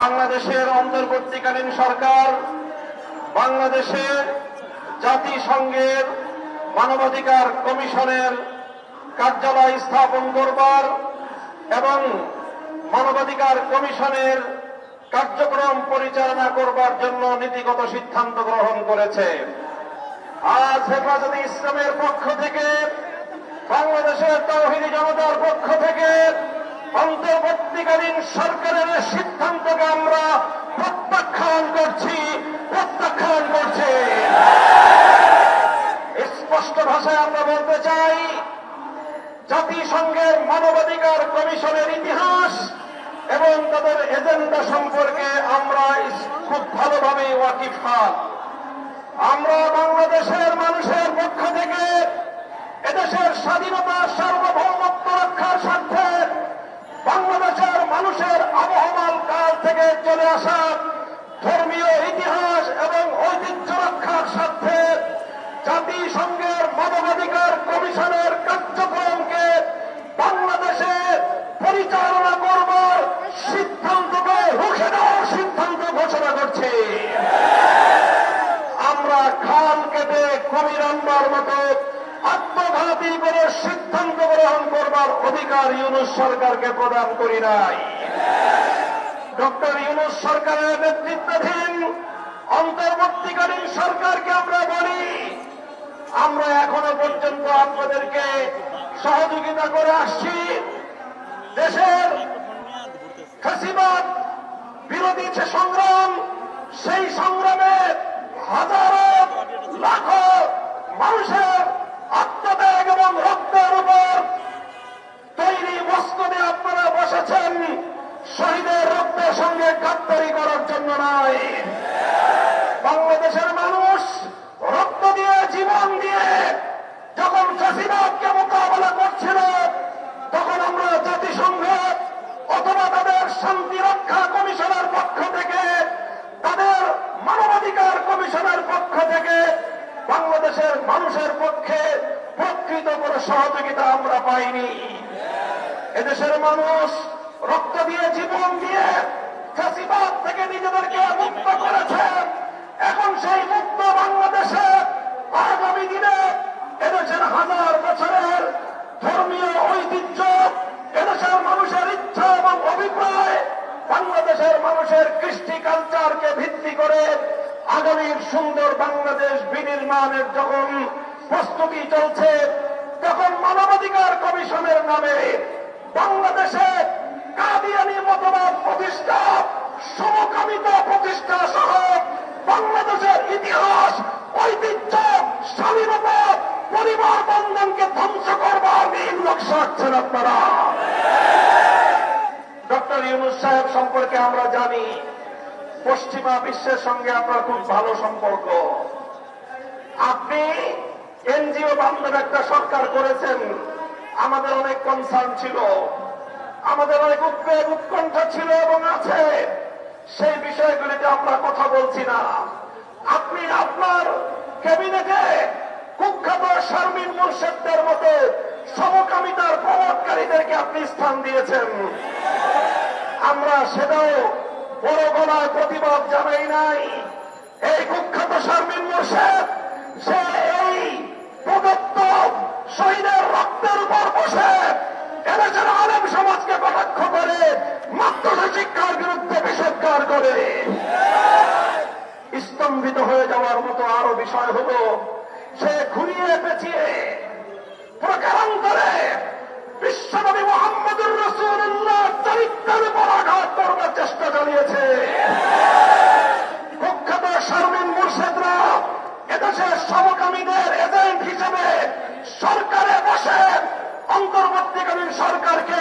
বাংলাদেশের অন্তর্বর্তীকালীন সরকার, বাংলাদেশে জাতিসংঘের মানবাধিকার কমিশনের কার্যালয় স্থাপন করবার এবং মানবাধিকার কমিশনের কার্যক্রম পরিচালনা করবার জন্য নীতিগত সিদ্ধান্ত গ্রহণ করেছে। আজ হেফাজতে ইসলামের পক্ষ থেকে, বাংলাদেশের তৌহিদি জনতার পক্ষ থেকে অন্তর্বর্তীকালীন সরকারের সিদ্ধান্তকে আমরা প্রত্যাখ্যান করছি প্রত্যাখ্যান করছি। স্পষ্ট ভাষায় আমরা বলতে চাই, জাতিসংঘের মানবাধিকার কমিশনের ইতিহাস এবং তাদের এজেন্ডা সম্পর্কে আমরা খুব ভালোভাবে ওয়াকিফাত আমরা বাংলাদেশের মানুষের পক্ষ থেকে এদেশের স্বাধীনতা সার্বভৌমত্ব রক্ষার স্বার্থে বাংলাদেশের মানুষের আবহমান কাল থেকে চলে আসা ধর্মীয় ইতিহাস এবং ঐতিহ্য রক্ষার স্বার্থে জাতিসংঘের মানবাধিকার কমিশনের কার্যক্রমকে বাংলাদেশে পরিচালনা করবার সিদ্ধান্তকে রুখে দেওয়ার সিদ্ধান্ত ঘোষণা করছে। আমরা খাল কেটে কুমির আনবার মতো আত্মঘাতী করে সিদ্ধান্ত গ্রহণ করবার অধিকার ইউনুস সরকারকে প্রদান করি নাই। ডক্টর ইউনুস সরকারের নেতৃত্বাধীন অন্তর্বর্তীকালীন সরকারকে আমরা বলি, আমরা এখনও পর্যন্ত আপনাদেরকে সহযোগিতা করে আসছি। দেশের ফাঁসিবাদ বিরোধী যে সংগ্রাম, সেই সংগ্রামে হাজারো লাখো মানুষের আত্মত্যাগ এবং রক্তের উপর তৈরি মস্কদে আপনারা বসেছেন। শহীদের রক্তের সঙ্গে গাদ্দারি করার জন্য নয়। বাংলাদেশের মানুষ রক্ত দিয়ে, জীবন দিয়ে যখন ফাঁসিবাদকে মোকাবেলা করছিল, তখন আমরা জাতিসংঘ অথবা তাদের শান্তি রক্ষা কমিশনের পক্ষ থেকে, তাদের মানবাধিকার কমিশনের পক্ষ থেকে বাংলাদেশের মানুষের পক্ষে প্রকৃত কোনো সহযোগিতা আমরা পাইনি। এদেশের মানুষ দিয়ে জীবন দিয়ে ফাঁসিবাদ থেকে নিজেদেরকে মুক্ত করেছে। এখন সেই মুক্ত বাংলাদেশে আগামী দিনে এদেশের হাজার বছরের ধর্মীয় ঐতিহ্য, এদেশের মানুষের ইচ্ছা এবং অভিপ্রায়, বাংলাদেশের মানুষের কৃষ্টি কালচারকে ভিত্তি করে আগামীর সুন্দর বাংলাদেশ বিনির্মাণের যখন প্রস্তুতি চলছে, তখন মানবাধিকার কমিশনের নামে বাংলাদেশে কাদিয়ানি মতবাদ প্রতিষ্ঠা, সমকামিতা প্রতিষ্ঠা সহ বাংলাদেশের ইতিহাস, ঐতিহ্য, স্বাধীনতা পরিবার বন্ধনকে ধ্বংস করবার আছেন আপনারা। ডক্টর ইউনুস সাহেব সম্পর্কে আমরা জানি, পশ্চিমা বিশ্বের সঙ্গে আপনার খুব ভালো সম্পর্ক। আপনি এনজিও বান্ধব একটা সরকার করেছেন, আমাদের অনেক কনসার্ন ছিল। আমাদের অনেক উদ্বেগ উৎকণ্ঠ ছিল এবং আছে। সেই বিষয়গুলিতে আমরা কথা বলছি না। আপনি আপনার ক্যাবিনেটে কুখ্যাত শারমিন মুর্শেদদের মতো সমকামিতার প্রমোদকারীদেরকে আপনি স্থান দিয়েছেন। আমরা সেটাও বড় গলায় প্রতিবাদ জানাই নাই। এই কুখ্যাত শারমিন মোর্শেদ, সে এই প্রদত্ত শহীদের রক্তের উপর বসে এদেশের আলেম সমাজকে কটাক্ষ করে মাদ্রাসা শিক্ষার বিরুদ্ধে করে। স্তম্ভিত হয়ে যাওয়ার মতো আরও বিষয় হল, সে ঘুরিয়ে পেঁচিয়ে প্রকারান্তরে বিশ্বনবী মোহাম্মদুর রসুল্লাহ চরিত্রের উপর আঘাত করবার চেষ্টা চালিয়েছে। কুখ্যাত শারমিন মুর্শেদরা এদেশের সমকামীদের এজেন্ট হিসেবে সরকারে বসে অন্তর্বর্তীকালীন সরকারকে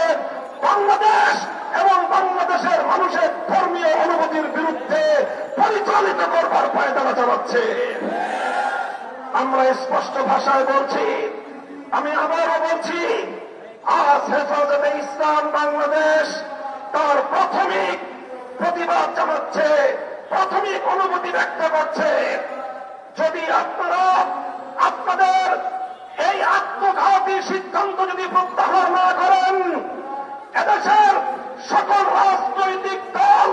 বাংলাদেশ এবং বাংলাদেশের মানুষের ধর্মীয় অনুভূতির বিরুদ্ধে পরিচালিত করবার চালাচ্ছে আমরা স্পষ্ট ভাষায় বলছি, আমি আবারও বলছি, আজ হেফাজতে ইসলাম বাংলাদেশ তার প্রাথমিক প্রতিবাদ জানাচ্ছে, প্রাথমিক অনুভূতি ব্যক্ত করছে। যদি আপনারা আপনাদের এই আত্মঘাতী সিদ্ধান্ত যদি প্রত্যাহার না করেন, এদেশের সকল রাজনৈতিক দল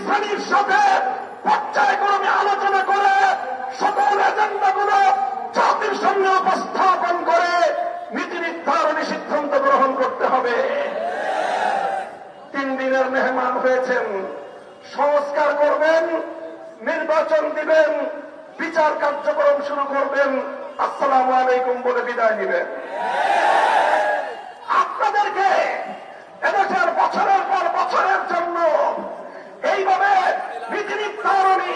শ্রেণির সাথে পর্যায়ক্রমে আলোচনা করে সকল এজেন্ডাগুলো জাতির সামনে উপস্থাপন করে নীতি নির্ধারণী সিদ্ধান্ত গ্রহণ করতে হবে। তিন দিনের মেহমান হয়েছেন, সংস্কার করবেন, নির্বাচন দিবেন, বিচার কার্যক্রম শুরু করবেন, আসসালামু আলাইকুম বলে বিদায় নিবেন আপনাদেরকে এদেশের বছরের পর বছরের জন্য এইভাবে নীতি নির্ধারণী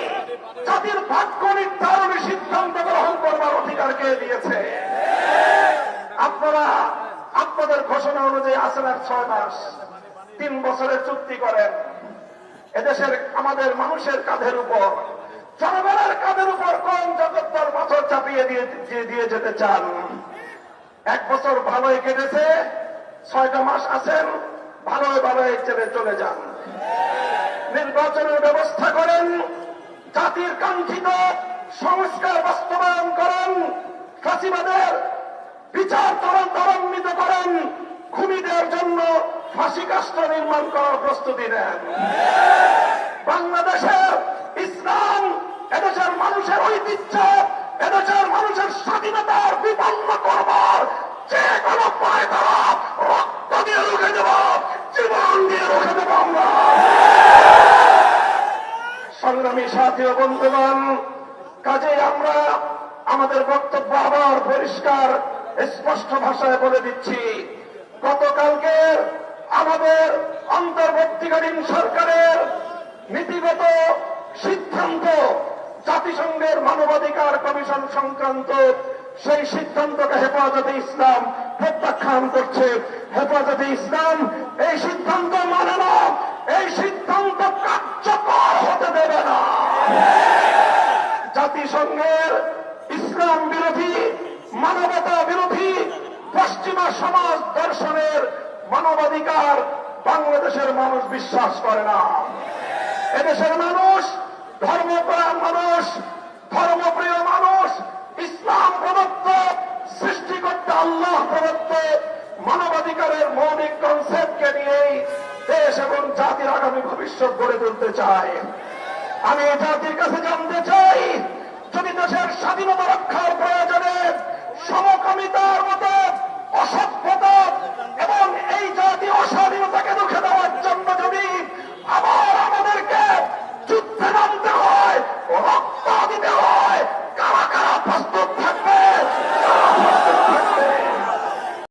জাতির ভাগ্য নির্ধারণী সিদ্ধান্ত গ্রহণ করবার অধিকার কে দিয়েছে আপনারা আপনাদের ঘোষণা অনুযায়ী আছেন আর ছয় মাস। তিন বছরের চুক্তি করেন। এদেশের, আমাদের মানুষের কাঁধের উপর, জনগণের কাঁধের উপর কোন জগত্তর পাথর চাপিয়ে দিয়ে, দিয়ে- যেতে চান? এক বছর ভালোই কেটেছে, ছয়টা মাস আছেন, ভালোই ভালোই ছেড়ে চলে যান। নির্বাচনের ব্যবস্থা করেন, জাতির কাঙ্ক্ষিত সংস্কার বাস্তবায়ন করেন, ফাঁসিবাদের বিচার তরণ ত্বরান্বিত করেন ফাঁসি কাষ্ঠ নির্মাণ করার প্রস্তুতি নেন। বাংলাদেশের ইসলাম এদেশের মানুষের ঐতিহ্য, এদেশের মানুষের স্বাধীনতার বিপন্ন করবার যে কোনো পায়তারা রক্ত দিয়ে রুখে দেব, জীবন দিয়ে রুখে দেব আমরা। সংগ্রামী সাথী ও বন্ধুগণ কাজে আমরা আমাদের বক্তব্য আবার পরিষ্কার, স্পষ্ট ভাষায় বলে দিচ্ছি। আমাদের অন্তর্বর্তীকালীন সরকারের নীতিগত সিদ্ধান্ত, জাতিসংঘের মানবাধিকার কমিশন সংক্রান্ত সেই সিদ্ধান্তকে হেফাজতে ইসলাম প্রত্যাখ্যান করছে। হেফাজতে ইসলাম এই সিদ্ধান্ত মানে না, এই সিদ্ধান্ত কার্যকর হতে দেবে না। জাতিসংঘের ইসলাম বিরোধী, মানবতা বিরোধী, পশ্চিমা সমাজ দর্শনের মানবাধিকার বাংলাদেশের মানুষ বিশ্বাস করে না। এদেশের মানুষ ধর্মপ্রাণ মানুষ, ধর্মপ্রিয় মানুষ, ইসলাম প্রদত্ত, সৃষ্টিকর্তা আল্লাহ প্রদত্ত মানবাধিকারের মৌলিক কনসেপ্টকে নিয়েই দেশ এবং জাতির আগামী ভবিষ্যৎ গড়ে তুলতে চায়। আমি জাতির কাছে জানতে চাই, যদি দেশের স্বাধীনতা রক্ষার প্রয়োজনে সমকামিতার মতো অসৎ